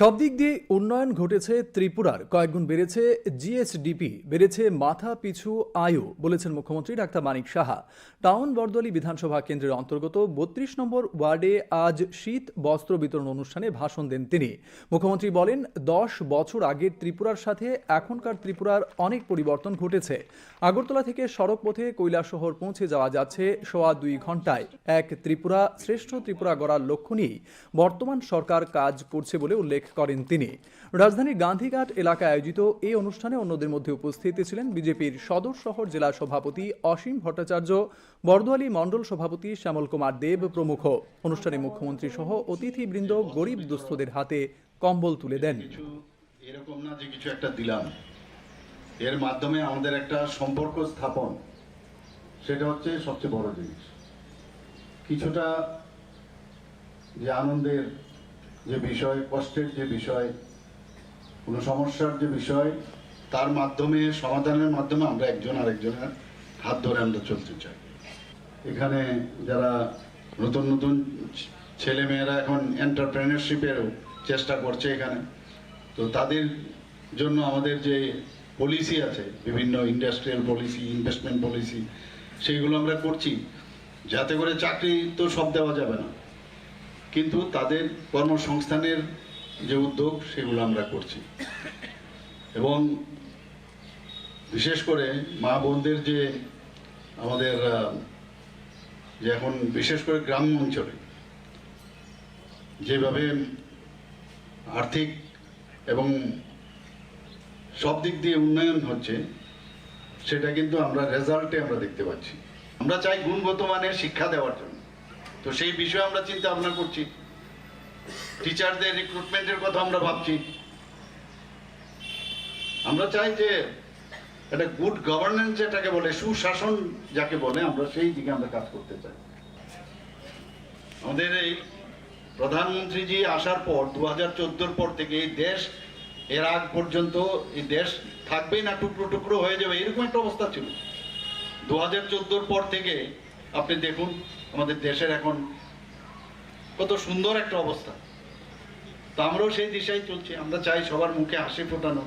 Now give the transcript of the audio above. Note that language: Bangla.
সব দিক দিয়ে উন্নয়ন ঘটেছে ত্রিপুরার। কয়েকগুণ বেড়েছে জিএসডিপি, বেড়েছে মাথা পিছু আয়ু, বলেছেন মুখ্যমন্ত্রী ডাক্তার মানিক সাহা। টাউন বরদলি বিধানসভা কেন্দ্রের অন্তর্গত বত্রিশ নম্বর ওয়ার্ডে আজ শীত বস্ত্র বিতরণ অনুষ্ঠানে ভাষণ দেন তিনি। মুখ্যমন্ত্রী বলেন, দশ বছর আগের ত্রিপুরার সাথে এখনকার ত্রিপুরার অনেক পরিবর্তন ঘটেছে। আগরতলা থেকে সড়ক পথে কৈলাসহর পৌঁছে যাওয়া যাচ্ছে সোয়া দুই ঘন্টায় এক ত্রিপুরা শ্রেষ্ঠ ত্রিপুরা গড়ার লক্ষ্য নিয়েই বর্তমান সরকার কাজ করছে বলে উল্লেখ করেন তিনি। রাজধানীর গান্ধীঘাট এলাকায় আয়োজিত এই অনুষ্ঠানে অন্যদের মধ্যে উপস্থিত ছিলেন বিজেপির সদর শহর জেলা সভাপতি অসীম ভট্টাচার্য, বরদোয়ালি মণ্ডল সভাপতি শ্যামল কুমার দেব প্রমুখ। অনুষ্ঠানে মুখ্যমন্ত্রী সহ অতিথিবৃন্দ গরিব দুস্থদের হাতে কম্বল তুলে দেন। এরকম না যে কিছু একটা দিলাম। এর মাধ্যমে আমাদের একটা সম্পর্ক স্থাপন, সেটা হচ্ছে সবচেয়ে বড় জিনিস। কিছুটা যে আনন্দের যে বিষয়, কষ্টের যে বিষয়, কোনো সমস্যার যে বিষয়, তার মাধ্যমে, সমাধানের মাধ্যমে আমরা একজন আরেকজনের হাত ধরে আমরা চলতে চাই। এখানে যারা নতুন নতুন ছেলে মেয়েরা এখন এন্টারপ্রেনারশিপেরও চেষ্টা করছে এখানে, তো তাদের জন্য আমাদের যে পলিসি আছে, বিভিন্ন ইন্ডাস্ট্রিয়াল পলিসি ইনভেস্টমেন্ট পলিসি সেইগুলো আমরা করছি। যাতে করে চাকরি তো সব দেওয়া যাবে না। কিন্তু তাদের কর্মসংস্থানের যে উদ্যোগ, সেগুলো আমরা করছি। এবং বিশেষ করে মা বোনদের যে আমাদের যে এখন বিশেষ করে গ্রাম অঞ্চলে যেভাবে আর্থিক এবং সব দিক দিয়ে উন্নয়ন হচ্ছে, সেটা কিন্তু আমরা রেজাল্টে আমরা দেখতে পাচ্ছি। আমরা চাই গুণগত মানের শিক্ষা দেওয়ার জন্য। তো সেই বিষয়ে আমরা চিন্তা ভাবনা করছি। টিচারদের রিক্রুটমেন্টের কথা আমরা ভাবছি। আমরা চাই যে একটা গুড গভর্নেন্স যেটাকে বলে, সুশাসন যাকে বলে, আমরা সেই দিকে আমরা কাজ করতে চাই। আমাদের এই প্রধানমন্ত্রীজি আসার পর দু হাজার পর থেকে এই দেশ এর আগ পর্যন্ত এই দেশ থাকবেই না, টুকরো টুকরো হয়ে যাবে, এরকম একটা অবস্থা ছিল। দু হাজার পর থেকে আপনি দেখুন, আমাদের দেশের এখন কত সুন্দর একটা অবস্থা। তো আমরাও সেই দিশায় চলছি, আমরা চাই সবার মুখে হাসি ফোটানো।